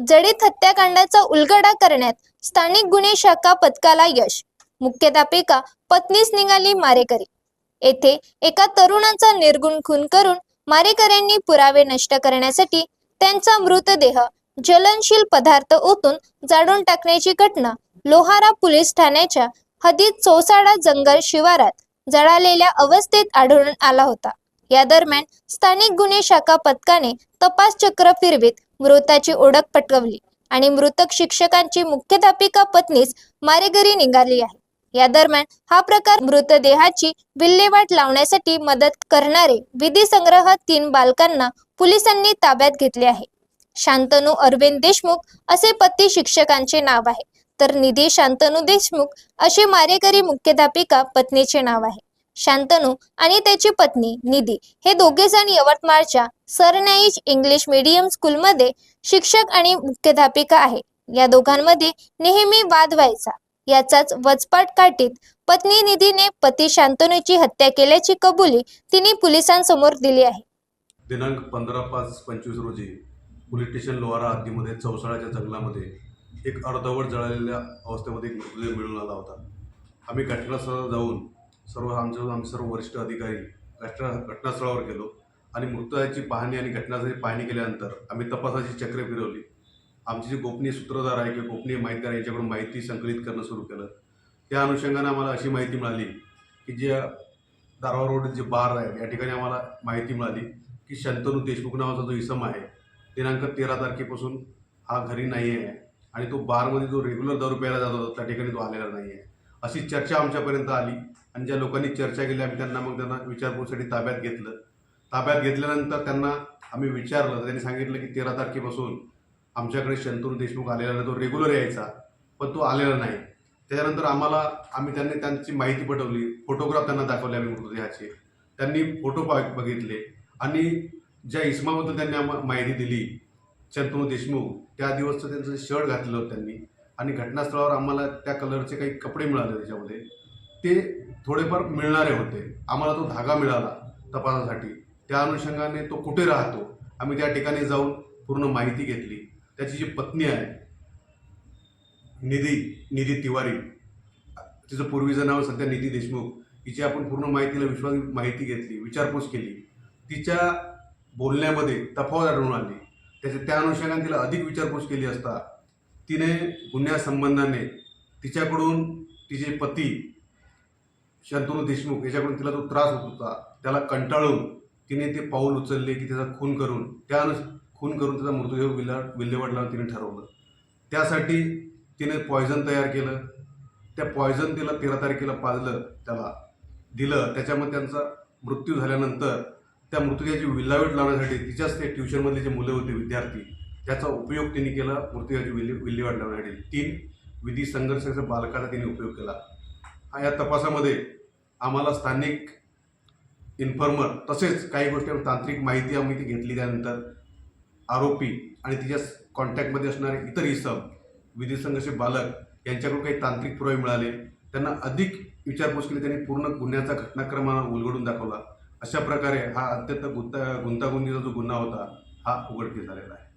जडित हत्याकांडाचा उलगडा करण्यात स्थानिक गुन्हे शाखा पथकाला यश. मुख्याध्यापिका पत्नीच निघाली मारेकरी. येथे एका तरुणाचा निर्गुण खून करून मारेकऱ्यांनी पुरावे नष्ट करण्यासाठी त्यांचा मृतदेह ज्वलनशील पदार्थ ओतून जाळून टाकण्याची घटना लोहारा पोलीस ठाण्याच्या हद्दीत चौसाडा जंगल शिवारात जळालेल्या अवस्थेत आढळून आला होता. या दरम्यान स्थानिक गुन्हे शाखा पथकाने तपास चक्र फिरवीत मृताची ओळख पटवली आणि मृतक शिक्षकांची मुख्याध्यापिका पत्नीच मारेगरी निघाली आहे. या दरम्यान हा प्रकार मृतदेहाची विल्हेवाट लावण्यासाठी मदत करणारे विधी संग्रह तीन बालकांना पोलिसांनी ताब्यात घेतले आहे. शांतनू अरविंद देशमुख असे पती शिक्षकांचे नाव आहे. तर निधी शांतनू देशमुख असे मारेकरी मुख्याध्यापिका पत्नीचे नाव आहे. शांतनू आणि त्याची पत्नी निधी. हे दोघे जण यवतमाळच्या सरन्यायिज इंग्लिश मीडियम स्कूलमध्ये शिक्षक आणि मुख्याध्यापिका आहे. या दोघांमध्ये नेहमी वाद व्हायचा. याचाच वचपाट काटीत पत्नी निधीने पती शांतनूची हत्या केल्याची कबुली तिने पोलिसांसमोर दिली आहे. दिनांक पंधरा पाच पंचवीस रोजी पोलीस स्टेशन लोहारा हद्दीमध्ये चौसाळ्याच्या जंगलामध्ये एक अर्धवट जळालेल्या अवस्थेमध्ये एक मृतदेह मिळून आला होता. आम्ही घटनास्थळाला जाऊन सर्व आमचं आम्ही सर्व वरिष्ठ अधिकारी घटना घटनास्थळावर गेलो आणि मृतदेहाची पाहणी आणि घटनास्थळी पाहणी केल्यानंतर आम्ही तपासाची चक्रे फिरवली. आमचे जे गोपनीय सूत्रधार आहे किंवा गोपनीय माहितीदार यांच्याकडून माहिती संकलित करणं सुरू केलं. त्या अनुषंगाने आम्हाला अशी माहिती मिळाली की जे दारवा रोड जे बार आहे या ठिकाणी आम्हाला माहिती मिळाली की शंतनू देशमुख नावाचा जो इसम आहे दिनांक तेरा तारखेपासून हा घरी नाही आहे आणि तो बारमध्ये जो रेग्युलर दारू प्यायला जात होता त्या ठिकाणी तो आलेला नाही आहे. अशी चर्चा आमच्यापर्यंत आली. आणि ज्या लोकांनी चर्चा केली आम्ही त्यांना मग त्यांना विचारपूरसाठी ताब्यात घेतलं. ताब्यात घेतल्यानंतर त्यांना आम्ही विचारलं. तर त्यांनी सांगितलं की तेरा तारखेपासून आमच्याकडे शंतनू देशमुख आलेला नाही. तो रेग्युलर यायचा पण तो आलेला नाही. त्याच्यानंतर आम्हाला आम्ही त्यांनी त्यांची माहिती पटवली. फोटोग्राफ त्यांना दाखवले आम्ही मृतदेहाचे. त्यांनी फोटो पा बघितले. आणि ज्या इसमाबद्दल त्यांनी आम्हाला माहिती दिली शंतनू देशमुख त्या दिवसचं त्यांचं शर्ट घातलं त्यांनी. आणि घटनास्थळावर आम्हाला त्या कलरचे काही कपडे मिळाले त्याच्यामध्ये. ते थोडेफार मिळणारे होते. आम्हाला तो धागा मिळाला तपासासाठी. त्या अनुषंगाने तो कुठे राहतो? आम्ही त्या ठिकाणी जाऊन पूर्ण माहिती घेतली. त्याची जी पत्नी आहे निधी निधी तिवारी तिचं पूर्वीचं नाव सध्या निधी देशमुख हिची आपण पूर्ण माहितीला विश्वास माहिती घेतली विचारपूस केली. तिच्या बोलण्यामध्ये तफावत आढळून आली. त्याच्या त्या अनुषंगाने तिला अधिक विचारपूस केली असता तिने गुन्ह्यासंबंधाने तिच्याकडून तिचे पती शंतनू देशमुख याच्याकडून तिला जो त्रास होत होता. त्याला कंटाळून तिने ते पाऊल उचलले की त्याचा खून करून त्या खून करून त्याचा मृतदेह विल्ला विल्हेवाट लावून तिने ठरवलं. त्यासाठी तिने पॉयझन तयार केलं. त्या पॉयझन तिला तेरा तारखेला पाजलं त्याला दिलं. त्याच्यामध्ये त्यांचा मृत्यू झाल्यानंतर त्या मृतदेहाची विल्हावेट लावण्यासाठी तिच्याच ते ट्युशनमधले जे मुलं होते विद्यार्थी त्याचा उपयोग तिने केला मृतदेहाची विल्हे विल्हेवाट लावण्यासाठी. तीन विधी संघर्षाच्या बालकाचा तिने उपयोग केला. या तपासामध्ये आम्हाला स्थानिक इन्फॉर्मर तसेच काही गोष्टी तांत्रिक माहिती आम्ही ती घेतली त्यानंतर आरोपी आणि तिच्या कॉन्टॅक्टमध्ये असणारे इतर इसम विधी संघर्ष बालक यांच्याकडून काही तांत्रिक पुरावे मिळाले. त्यांना अधिक विचारपूस केली. त्यांनी पूर्ण गुन्ह्याचा घटनाक्रमानं उलगडून दाखवला. अशा प्रकारे हा अत्यंत गुंता गुंतागुंतीचा जो गुन्हा होता हा उघडकीस झालेला आहे.